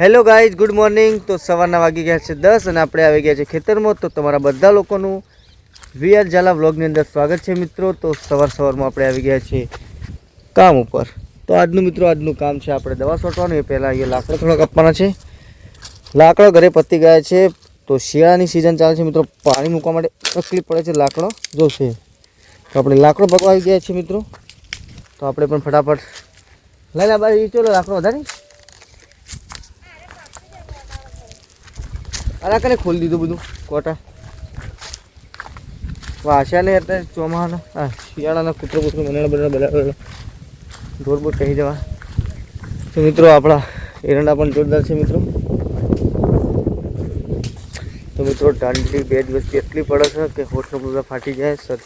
Hello guys good morning તો સવારના વાગી ગયા છે દસ અને આપણે આવી ગયા છે ખેતરમાં. તો તમારા બધા લોકોનું વીઆર ઝાલા વ્લોગની અંદર સ્વાગત છે મિત્રો. તો સવાર સવારમાં આપણે આવી ગયા છીએ કામ ઉપર. તો આજનું મિત્રો, આજનું કામ છે આપણે દવા છોટવાનું. એ પહેલાં અહીંયા લાકડો થોડોક આપવાના છે. લાકડો ઘરે પતી ગયા છે. તો શિયાળાની સિઝન ચાલે છે મિત્રો. પાણી મૂકવા માટે તકલીફ પડે છે લાકડો. જોશે તો આપણે લાકડો આવી ગયા છીએ મિત્રો. તો આપણે પણ ફટાફટ લઈ લે બારી ચલો લાકડો વધારે. અરે કને ખોલી દીધું બધું? કોટા? વાસ્યાને અત્યારે ચોમાહાના. હા શિયાળાના કૂતરો કૂતરો મને બધા બધા ઢોર બોર કહી જવા. તો મિત્રો આપણા એરંડા પણ જોરદાર છે મિત્રો. તો મિત્રો ઠંડી બે દિવસથી એટલી પડે છે કે હોઠનો બધા ફાટી જાય. સર,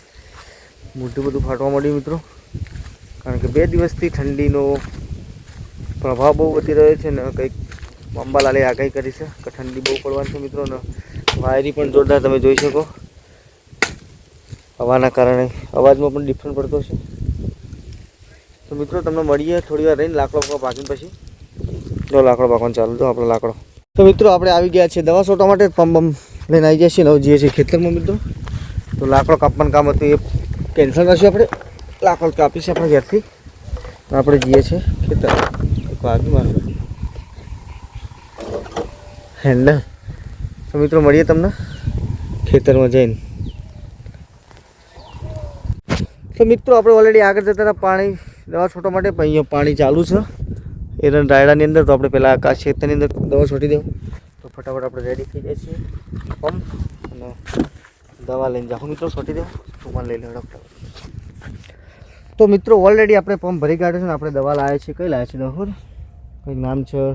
મોઢું બધું ફાટવા માંડ્યું મિત્રો. કારણ કે બે દિવસથી ઠંડીનો પ્રભાવ બહુ વધી રહ્યો છે ને કંઈક અંબાલાલે આગાહી કરી છે. કે ઠંડી બહુ પડવાની છે મિત્રો ને વાયરી પણ જોરદાર તમે જોઈ શકો. હવાના કારણે અવાજમાં પણ ડિફરન્ટ પડતો છે. તો મિત્રો તમને મળીએ થોડી વાર રહીને લાકડો પાકીને પછી. જો લાકડો પાકવાનું ચાલુ જો આપણો લાકડો. તો મિત્રો આપણે આવી ગયા છીએ દવા છોટવા માટે, પંપ બમ લઈને આવી ગયા છીએ નવ જઈએ છીએ ખેતરમાં મિત્રો. તો લાકડો કાપવાનું કામ હતું, એ કેન્સલ કરશું આપણે. લાકડો કાપીશું આપણે ઘેરથી. આપણે જઈએ છીએ ખેતર વાગી મારું. હેન્ડલ તો મિત્રો, મળીએ તમને ખેતરમાં જઈને. તો મિત્રો, આપણે ઓલરેડી આગળ જતા પાણી, દવા છોટવા માટે, પણ અહીંયા પાણી ચાલુ છે. એરન રાયડાની અંદર, તો આપણે પહેલાં આકાશ ખેતરની અંદર દવા છોટી દઉં તો ફટાફટ આપણે રેડી થઈ જાય છીએ. પંપ અને દવા લઈને જાઓ. મિત્રો છોટી દઉં તું લઈ લઉં ડૉક્ટર. તો મિત્રો ઓલરેડી આપણે પંપ ભરી કાઢ્યો છે ને, આપણે દવા લાવ્યા છીએ. કઈ લાવ્યા છીએ દવા કંઈક નામ છે?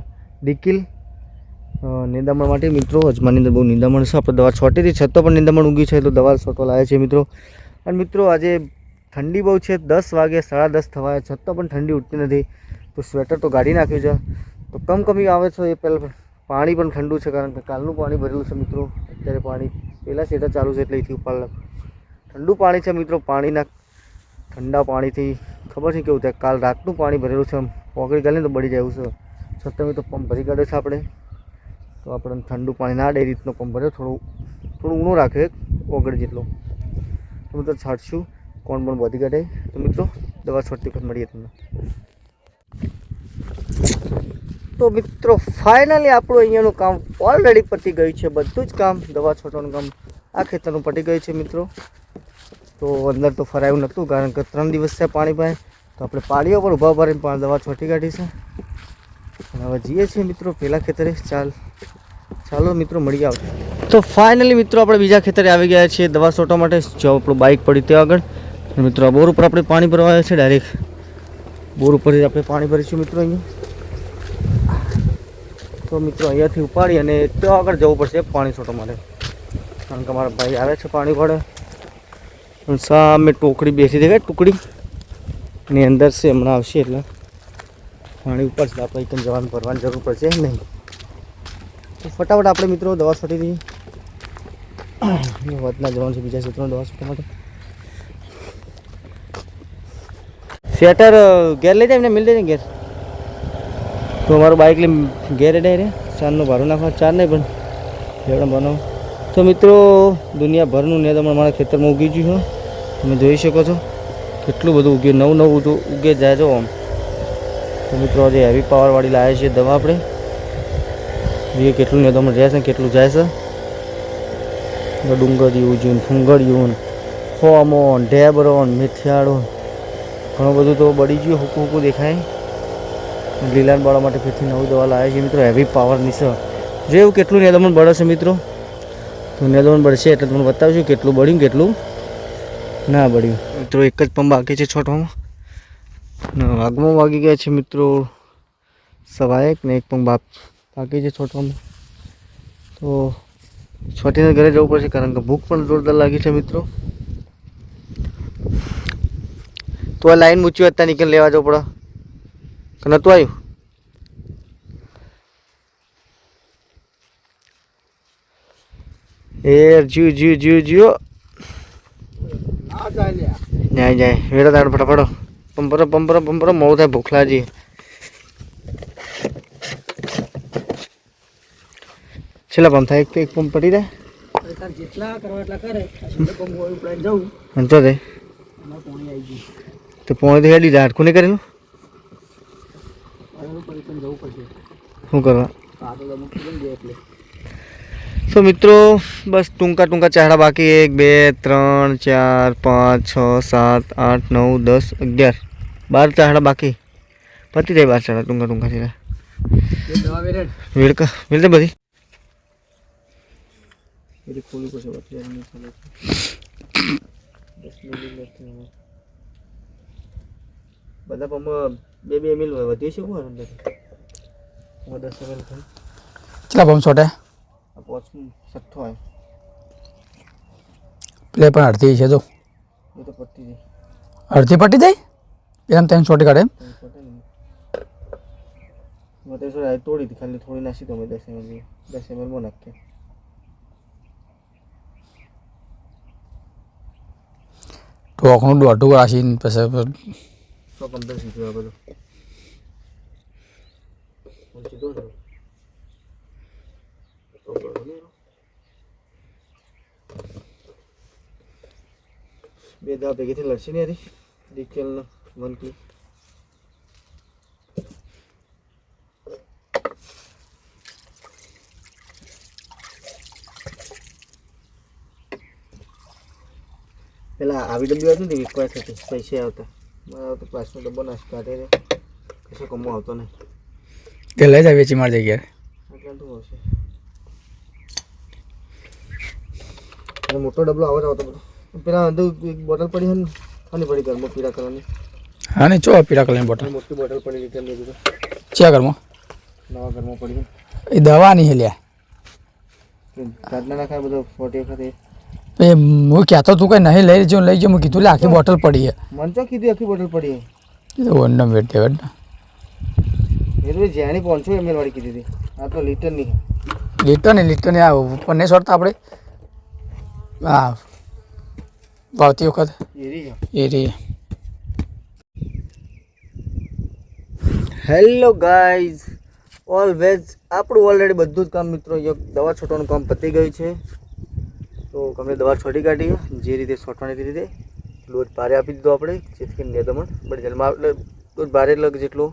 ડિકિલ? નિંદામણ માટે મિત્રો અજમાની અંદર બહુ નિંદામણ છે. આપણે દવા છોટી હતી, છતાં પણ નિંદામણ ઊંઘી છે તો દવા છોટવા લાવે છે મિત્રો. અને મિત્રો, આજે ઠંડી બહુ છે, દસ વાગે, સાડા દસ થવા છતાં પણ ઠંડી ઉઠતી નથી. તો સ્વેટર તો કાઢી નાખ્યું છે. તો કમકમી આવે છે એ પહેલાં પાણી પણ ઠંડુ છે, કારણ કે કાલનું પાણી ભરેલું છે મિત્રો. અત્યારે પાણી પહેલાં સેટર ચાલુ છે એટલે અહીંથી ઉપર ઠંડુ પાણી છે મિત્રો, પાણીના ઠંડા પાણીથી. ખબર છે કેવું થાય? કાલ રાતનું પાણી ભરેલું છે પોકડી ગાલે તો બળી જાય એવું છે. છતાં તો પંપ ભરી કાઢે છે આપણે. તો આપણને ઠંડુ પાણી ના ડે રીતનો ભર્યો, થોડું થોડું ઊણું રાખે ઓગળ જેટલો. તો મિત્રો છાંટશું, કોણ પણ વધી કાઢે. તો મિત્રો, દવા છોડતી વખત મળીએ તમને. તો મિત્રો, ફાઇનલી આપણું અહીંયાનું કામ ઓલરેડી પતી ગયું છે, બધું જ કામ, દવા છોટવાનું કામ આ ખેતરનું પતી ગયું છે મિત્રો. તો અંદર તો ફરાયું નહોતું, કારણ કે ત્રણ દિવસ છે પાણી પાસે તો આપણે પાળીઓ પર ઊભા ભરીને પણ દવા છોટી કાઢી છે. અને હવે જઈએ છીએ મિત્રો પહેલાં ખેતરે, ચાલ. ચાલો મિત્રો, મળી આવ તો ફાઇનલી મિત્રો, આપણે બીજા ખેતરે આવી ગયા છીએ દવા છોટવા માટે. જો આપણું બાઇક પડી ત્યાં આગળ. મિત્રો બોર ઉપર આપણે પાણી ભરવા આવ્યા છે ડાયરેક્ટ બોર ઉપર આપણે પાણી ભરીશું મિત્રો અહીંયા. તો મિત્રો, અહીંયાથી ઉપાડી અને ત્યાં આગળ જવું પડશે પાણી છોટવા માટે. કારણ કે મારા ભાઈ આવે છે પાણી પડે સામે ટોકડી બેસી દેખાય ટુકડી. ની અંદર છે, હમણાં આવશે એટલે. પાણી ઉપર જ આપણે જવાનું ભરવાની જરૂર પડશે નહીં. તો ફટાફટ આપણે મિત્રો દવા છોટી દઈએ. વધના જવાનું છે બીજા ક્ષેત્રમાં દવા છોટવા માટે. સ્વેટર ઘેર લઈ જાય એમને, મિલ ને ઘેર. તો અમારું બાઇક લઈ ઘેર એડે રે. ચારનું ભાડું નાખવા ચાર નહીં પણ જેવડા બનાવો તો મિત્રો, દુનિયાભરનું ને તમને મારા ખેતરમાં ઉગી ગયું છે. તમે જોઈ શકો છો કેટલું બધું ઉગ્યું નવું નવું ઉગે જાય છો આમ. તો મિત્રો, આજે હેવી પાવરવાળી લાવે છે દવા આપણે. જોઈએ કેટલું ને રહે છે ને કેટલું જાય છે. તો ડુંગળીયું જોઈને ફુંગળીયું ફોમોન ઢેબરોન મેથિયાળો ઘણું બધું તો બળી ગયું, હુકું હુકું દેખાય. લીલાન બાળવા માટે ફરીથી નવું દવા લાવે છે મિત્રો હેવી પાવરની છે. જેવું કેટલું નેદમણ બળે છે મિત્રો? તો નેદમણ બળશે એટલે તમને બતાવજો કેટલું બળ્યું કેટલું ના બળ્યું. મિત્રો, એક જ પંપ બાકી છે છોટવામાં ને વાઘમાં વાગી ગયા છે મિત્રો સવા એક ને એક પંપ બાપ બાકી છે છોટવામાં તો છોટીને ઘરે જવું પડશે કારણ કે ભૂખ પણ જોરદાર લાગી છે મિત્રો. તો આ લાઈન મૂચ્યું હતા નીકળી લેવા જવું પડે. કે નહોતું આવ્યું? એ જીવ જીવ જીવ જીવ. જાય જાય વેડા તાડ ફટાફટો. પંપરો પંપરો પંપરો. મોડું થાય ભૂખ છેલ્લા પંપ થાય એક એક પંપ પટી જાય. અરે તાર જેટલા કરવા એટલા કરે આ છેલ્લે પંપ હોય ઉપડાઈને જવું અંચો દે એમાં પાણી આવી ગયું તો પોણે હેડી જાય હાડકું નહીં કરેલું? હવે ઉપર પણ જવું પડશે શું કરવા? કાગળ અમુક થઈ જાય એટલે તો મિત્રો બસ ટૂંકા ટૂંકા ચારા બાકી. એક બે ત્રણ ચાર પાંચ છ સાત આઠ નવ દસ અગિયાર. બાર ચારડા બાકી. પતી જાય બાર ચારડા ટૂંકા ટૂંકા ચારા એ દવા વેરેડ વેડકા વેડતે બધી. એટલે ખોલી પડશે બાકી એમ નહીં ચાલે દસ મિનિટ બધા પંપ બે બે એમએલ વધી છે કોણ અંદર દસ એમએલ થાય કેટલા પંપ છોટે આ પોચ સઠ્ઠો હોય પ્લે પણ અડધી છે જો એ તો પતી જાય અડધી પટી જાય એમ ત્રણ છોટી કાઢે એમ ત્રણ છોટે ને મતે સોરી તોડી હતી ખાલી થોડી નાસી તો અમે દસ એમએલ દસ એમએલમાં નાખીએ ઢોકણું દોઢું રાશીને પછી સો પંદર સીધું આ બધું ઊંચી દો ને તો બરોબર ને એનો. બે દા ભેગીથી લડશે ને યારી ડીકેલ વન પેલા આવી ડબ્બી હતી ને વિકવાય થતી પૈસા આવતા. મારા તો પાછનો ડબ્બો નાશ કાઢે રે કશો કમો આવતો નહીં. તે લઈ જાય વેચી મારી જગ્યાએ. આટલા તો હશે મોટો ડબલો આવો જ આવતો બધો. પેલા અંદર એક બોટલ પડી છે ને ખાલી પડી ઘરમાં પીળા કલરની. હા ને ચો પીળા કલરની બોટલ મોટી બોટલ પડી રિટર્ન કેમ તો ચિયા ઘરમાં? નવા ઘરમાં પડી એ દવા નહીં લ્યા. કાઢના નાખાય બધો ફોટી વખત એ હું કહેતો તું કઈ નહીં લઈ જો લઈ જો મેં કીધું લે આખી બોટલ પડી છે મન ચો કીધી આખી બોટલ પડી તો વનનો વેટ દે વેટ એ તો જ્યાંની પાંચસો એમએલ વાળી કીધી હતી. આ તો લીટરની છે લીટર ને લીટર ને આ ઉપર નહીં સોડતા આપણે? હા. વાવતી વખત. એરી હેલો ગાઈઝ ઓલવેઝ આપણું ઓલરેડી બધું જ કામ મિત્રો દવા છોટવાનું કામ પતી ગયું છે. તો અમે દવા છોડી કાઢી, જે રીતે છોટવાની હતી રીતે લોટ ભારે આપી દીધો આપણે, જેથી કરીને દમણ બળી જાય. એટલે લોટ ભારે લગ જેટલો,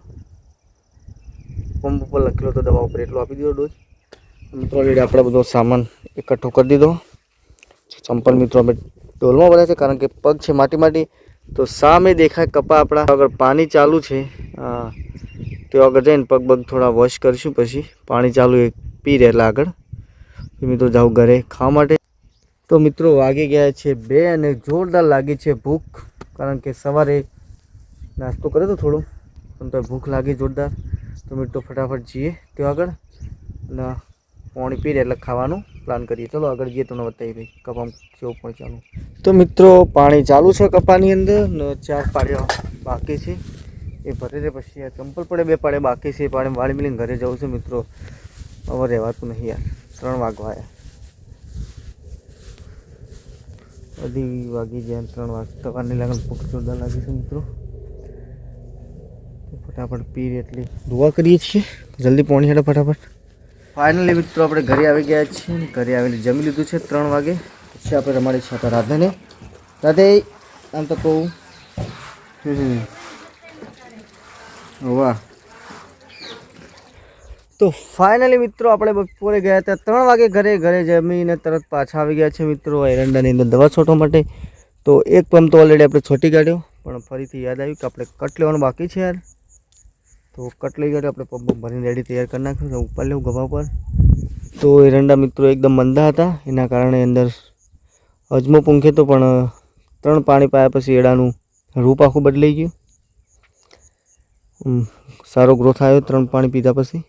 પંપ ઉપર લખેલો તો દવા ઉપર એટલો આપી દીધો ડોઝ. મિત્રો ઓલરેડી આપણે બધો સામાન એકઠો કરી દીધો. ચંપલ મિત્રો અમે ઢોલમાં ભર્યા છે, કારણ કે પગ છે માટી માટી, તો સામે દેખાય કપા આપણા. આગળ પાણી ચાલુ છે તો આગળ જઈને પગ પગ થોડા વોશ કરીશું પછી પાણી ચાલુ એક પી રહેલા આગળ. તો મિત્રો જાઉં ઘરે ખાવા માટે. તો મિત્રો વાગી ગયા છે બે અને જોરદાર લાગી છે ભૂખ, કારણ કે સવારે નાસ્તો કર્યો તો થોડો, પણ તો ભૂખ લાગી જોરદાર. તો મિત્રો ફટાફટ જઈએ તો આગળ અને પાણી પી એટલે ખાવાનું પ્લાન કરીએ. ચલો આગળ જઈએ તમને બતાવી ભાઈ, કપામાં કેવું પણ ચાલુ. તો મિત્રો પાણી ચાલુ છે કપાની અંદર ને ચાર પાડ્યા બાકી છે. એ ભરે છે પછી આ ચંપલ પડે બે પાડે બાકી છે. પાણી વાળી મિલીને ઘરે જવું છે મિત્રો. હવે રહેવાતું નહીં યાર, ત્રણ વાગવા આવ્યા. અઢી વાગી જાય ત્રણ વાગે સવારની લાગણ ભૂખ જોરદાર લાગે છે મિત્રો. ફટાફટ પીર એટલી દુઆ કરીએ છીએ. જલ્દી પહોંચી હેડો ફટાફટ. ફાઇનલી મિત્રો, આપણે ઘરે આવી ગયા છીએ ઘરે આવીને જમી લીધું છે ત્રણ વાગે. પછી આપણે રમાડી છે હતા રાધેને. રાધે, આમ તો કહું. વાહ. તો ફાઇનલી મિત્રો આપણે બપોરે ગયા હતા ત્રણ વાગે ઘરે ઘરે જમીને તરત પાછા આવી ગયા છે મિત્રો એરંડાની અંદર દવા છોટવા માટે. તો એક પંપ તો ઓલરેડી આપણે છોટી કાઢ્યો, પણ ફરીથી યાદ આવ્યું કે આપણે કટ લેવાનું બાકી છે યાર. તો કટ લઈ ગયો આપણે પંપ ભરીને રેડી તૈયાર કરી નાખ્યું ઉપર લેવું ગભા પર તો એરંડા મિત્રો એકદમ મંદા હતા, એના કારણે અંદર અજમો પૂંખે તો પણ ત્રણ પાણી પાયા પછી એડાનું રૂપ આખું બદલાઈ ગયું. સારો ગ્રોથ આવ્યો ત્રણ પાણી પીધા પછી.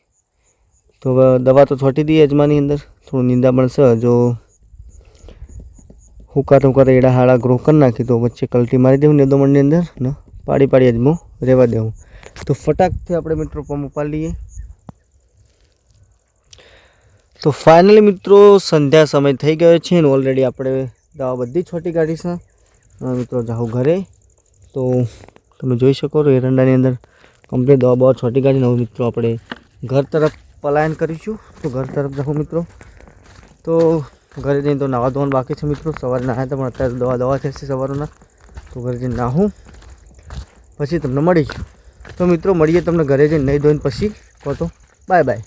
તો દવા તો છોટી દઈએ અજમાની અંદર. થોડું નિંદા બનશે જો હુકાત હુકાતા એડા હાડા ગ્રો કરી નાખી, તો વચ્ચે કલટી મારી દેવું નેદોમણની અંદર ને પાડી પાડી અજમો રહેવા દેવું. તો ફટાકથી આપણે મિત્રો પંપ ઉપાડી લઈએ. તો ફાઇનલી મિત્રો સંધ્યા સમય થઈ ગયો છે ને ઓલરેડી આપણે દવા બધી છોટી કાઢી છે. મિત્રો જાઉં ઘરે. તો તમે જોઈ શકો છો, એરંડાની અંદર કમ્પ્લીટ દવા બવા છોટી કાઢીને હવે મિત્રો આપણે ઘર તરફ પલાયન કરીશું. તો ઘર તરફ જાઉં મિત્રો. તો ઘરે જઈને તો નાવા ધોવાનું બાકી છે મિત્રો. સવારે નાહ્યા હતા, પણ અત્યારે દવા દવા થશે સવારોના. તો ઘરે જઈને નાહું. પછી તમને મળીશું. તો મિત્રો, મળીએ તમને ઘરે જઈને નહીં ધોઈને પછી. કહો તો, બાય બાય.